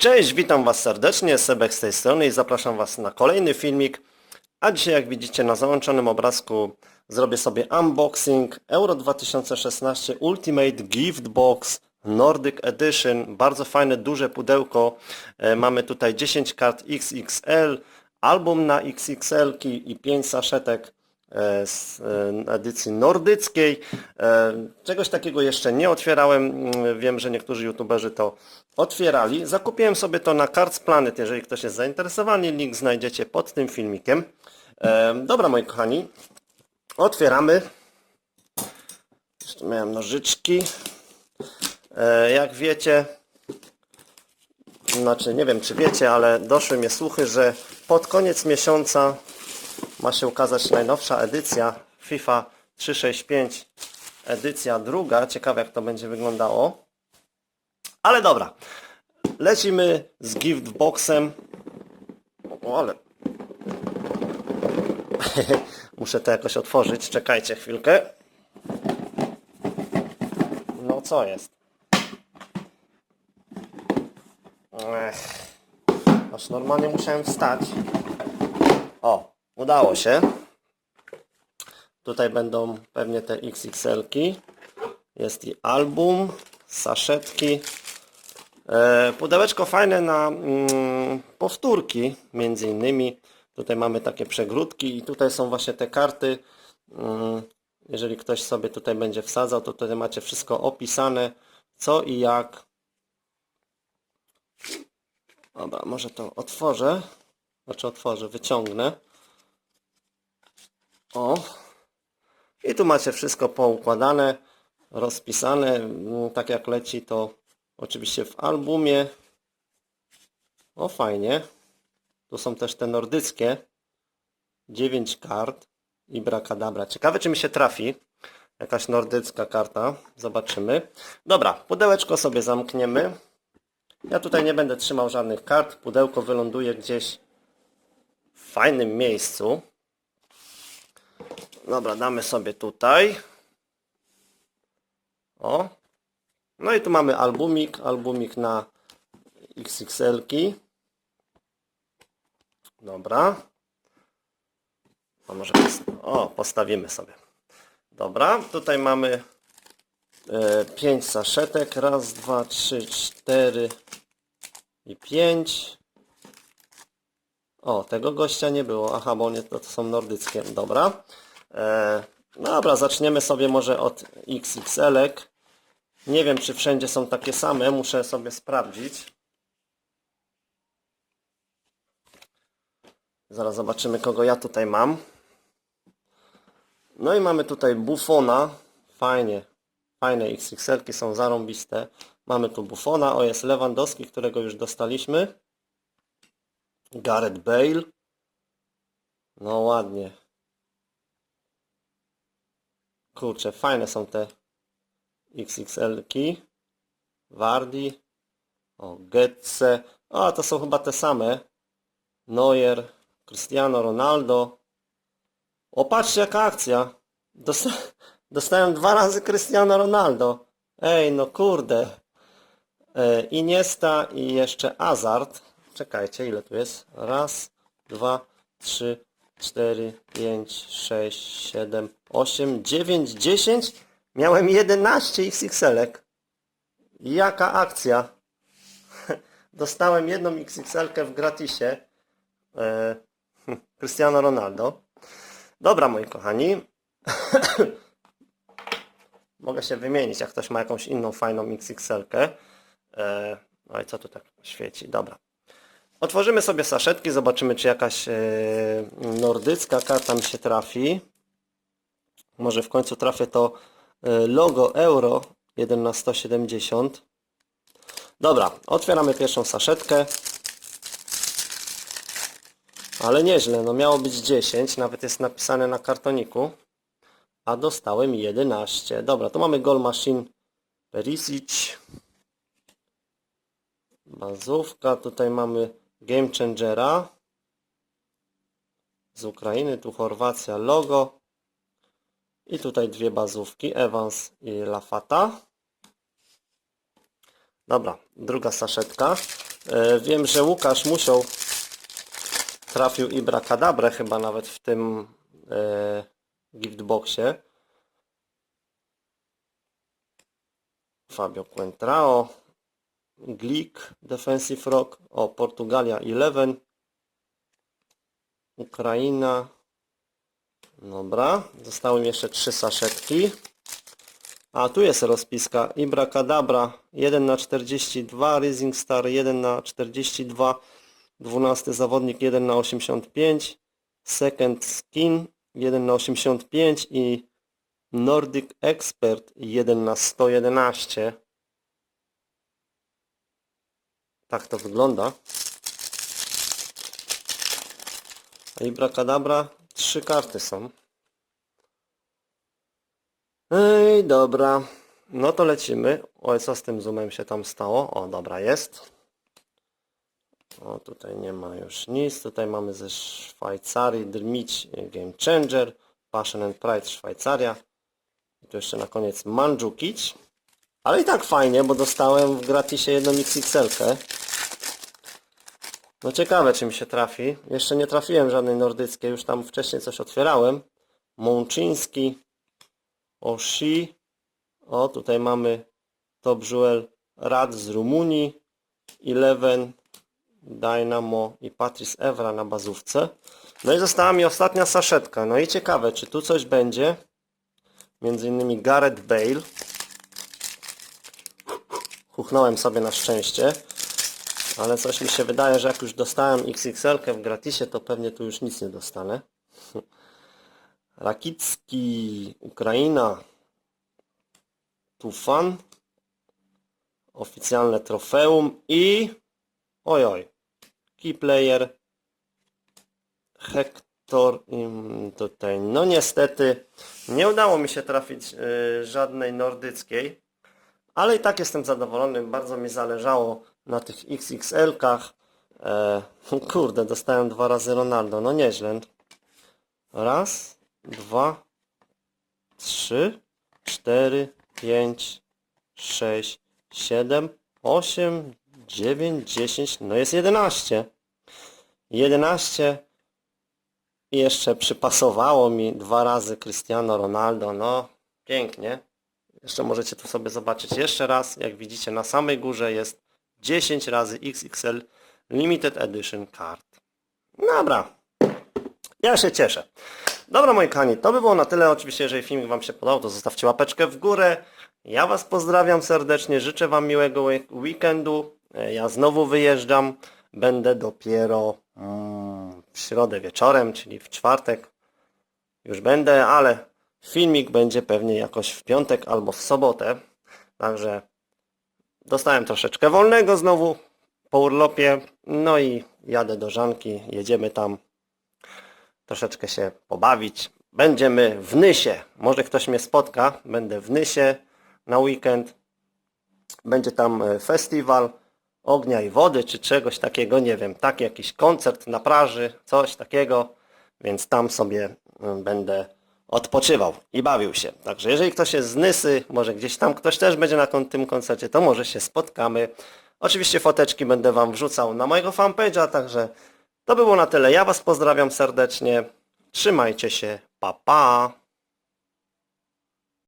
Cześć, witam Was serdecznie, Sebek z tej strony i zapraszam Was na kolejny filmik. A dzisiaj jak widzicie na załączonym obrazku zrobię sobie unboxing Euro 2016 Ultimate Gift Box Nordic Edition. Bardzo fajne, duże pudełko. E, Mamy tutaj 10 kart XXL, album na XXL i 5 saszetek z e, edycji nordyckiej. E, Czegoś takiego jeszcze nie otwierałem. Mm, Wiem, że niektórzy youtuberzy to otwierali. Zakupiłem sobie to na Cards Planet. Jeżeli ktoś jest zainteresowany, link znajdziecie pod tym filmikiem. E, Dobra, moi kochani. Otwieramy. Jeszcze miałem nożyczki. E, Jak wiecie, znaczy nie wiem czy wiecie, ale doszły mnie słuchy, że pod koniec miesiąca ma się ukazać najnowsza edycja FIFA 365 edycja druga. Ciekawe jak to będzie wyglądało. Ale dobra. Lecimy z gift boxem. O, ale muszę to jakoś otworzyć. Czekajcie chwilkę. No co jest? Ech. Aż normalnie musiałem wstać. O, udało się. Tutaj będą pewnie te XXL-ki. Jest i album, saszetki. E, pudełeczko fajne na mm, powtórki, między innymi. Tutaj mamy takie przegródki i tutaj są właśnie te karty. Mm, jeżeli ktoś sobie tutaj będzie wsadzał, to tutaj macie wszystko opisane, co i jak. Dobra, może to otworzę. Znaczy otworzę, wyciągnę. O. I tu macie wszystko poukładane, rozpisane. Mm, Tak jak leci to oczywiście w albumie. O fajnie. Tu są też te nordyckie. 9 kart. I brakadabra. Ciekawe czy mi się trafi. Jakaś nordycka karta. Zobaczymy. Dobra, pudełeczko sobie zamkniemy. Ja tutaj nie będę trzymał żadnych kart. Pudełko wyląduje gdzieś w fajnym miejscu. Dobra, damy sobie tutaj. O. No i tu mamy albumik, albumik na XXL-ki. Dobra. A może pos- o, postawimy sobie. Dobra, tutaj mamy 5 saszetek. Raz, dwa, trzy, cztery i pięć. O, tego gościa nie było. Aha, bo nie, to, to są nordyckie. Dobra. E, dobra, zaczniemy sobie może od XXL-ek. Nie wiem, czy wszędzie są takie same. Muszę sobie sprawdzić. Zaraz zobaczymy, kogo ja tutaj mam. No i mamy tutaj Buffona. Fajnie. Fajne XXL-ki są zarąbiste. Mamy tu Buffona. O, jest Lewandowski, którego już dostaliśmy. Gareth Bale. No ładnie. Kurczę, fajne są te XXL-ki. Wardi. O, Getze. O, to są chyba te same. Neuer, Cristiano Ronaldo. O, patrzcie jaka akcja. Dosta dostałem dwa razy Cristiano Ronaldo. Ej, no kurde. E, Iniesta i jeszcze Hazard. Czekajcie, ile tu jest? Raz, dwa, trzy, cztery, pięć, sześć, siedem, osiem, dziewięć, dziesięć. Miałem 11 XXL-ek. Jaka akcja. Dostałem jedną XXL-kę w gratisie. E, Cristiano Ronaldo. Dobra, moi kochani. Mogę się wymienić, jak ktoś ma jakąś inną fajną XXL-kę. E, no i co tu tak świeci? Dobra. Otworzymy sobie saszetki, zobaczymy, czy jakaś e, nordycka karta mi się trafi. Może w końcu trafię to e, logo euro 1 na 170. Dobra, otwieramy pierwszą saszetkę. Ale nieźle, no miało być 10, nawet jest napisane na kartoniku. A dostałem 11. Dobra, tu mamy Goal Machine Perisic. Bazówka, tutaj mamy Game Changera. Z Ukrainy, tu Chorwacja logo. I tutaj dwie bazówki, Evans i Lafata. Dobra, druga saszetka. E, Wiem, że Łukasz musiał trafił Ibra Kadabrę chyba nawet w tym e, giftboxie. Fabio Quentrao, Glik, Defensive Rock, o Portugalia 11, Ukraina, dobra, zostały mi jeszcze trzy saszetki. A tu jest rozpiska Ibra Kadabra 1 na 42, Rising Star 1 na 42, 12 zawodnik 1 na 85, Second Skin 1 na 85 i Nordic Expert 1 na 111. Tak to wygląda. A Ibra Kadabra trzy karty są. Ej, dobra. No to lecimy. Oj, co z tym zoomem się tam stało? O, dobra, jest. O, tutaj nie ma już nic. Tutaj mamy ze Szwajcarii Drmić Game Changer, Passion and Pride Szwajcaria. I tu jeszcze na koniec Mandzukic. Ale i tak fajnie, bo dostałem w gratisie jedną XXL-kę. No ciekawe, czy mi się trafi. Jeszcze nie trafiłem żadnej nordyckiej, już tam wcześniej coś otwierałem. Mączyński, Oshi. O, tutaj mamy Jewel Rad z Rumunii. Eleven, Dynamo i Patrice Evra na bazówce. No i została mi ostatnia saszetka. No i ciekawe, czy tu coś będzie. Między innymi Gareth Bale. Huchnąłem sobie na szczęście. Ale coś mi się wydaje, że jak już dostałem XXL w gratisie, to pewnie tu już nic nie dostanę. Rakicki, Ukraina, Tufan, oficjalne trofeum i ojoj, key player Hector tutaj, no niestety nie udało mi się trafić y, żadnej nordyckiej, ale i tak jestem zadowolony, bardzo mi zależało na tych XXL-kach. E, kurde, dostałem dwa razy Ronaldo, no nieźle. Raz, dwa, trzy, cztery, pięć, sześć, siedem, osiem, dziewięć, dziesięć, no jest jedenaście. Jedenaście i jeszcze przypasowało mi dwa razy Cristiano Ronaldo, no pięknie. Jeszcze możecie tu sobie zobaczyć jeszcze raz, jak widzicie na samej górze jest 10 razy XXL Limited Edition Card. Dobra, ja się cieszę. Dobra moi kochani, to by było na tyle. Oczywiście jeżeli filmik Wam się podobał, to zostawcie łapeczkę w górę. Ja Was pozdrawiam serdecznie, życzę Wam miłego week- weekendu. E, Ja znowu wyjeżdżam. Będę dopiero mm, w środę wieczorem, czyli w czwartek. Już będę, ale filmik będzie pewnie jakoś w piątek albo w sobotę. Także dostałem troszeczkę wolnego znowu po urlopie. No i jadę do Żanki, jedziemy tam troszeczkę się pobawić. Będziemy w Nysie. Może ktoś mnie spotka. Będę w Nysie na weekend. Będzie tam e, festiwal ognia i wody, czy czegoś takiego, nie wiem. Taki jakiś koncert na plaży, coś takiego. Więc tam sobie e, będę odpoczywał i bawił się. Także jeżeli ktoś jest z Nysy, może gdzieś tam ktoś też będzie na tym koncercie, to może się spotkamy. Oczywiście foteczki będę Wam wrzucał na mojego fanpage'a, także to by było na tyle. Ja Was pozdrawiam serdecznie. Trzymajcie się. Pa, pa.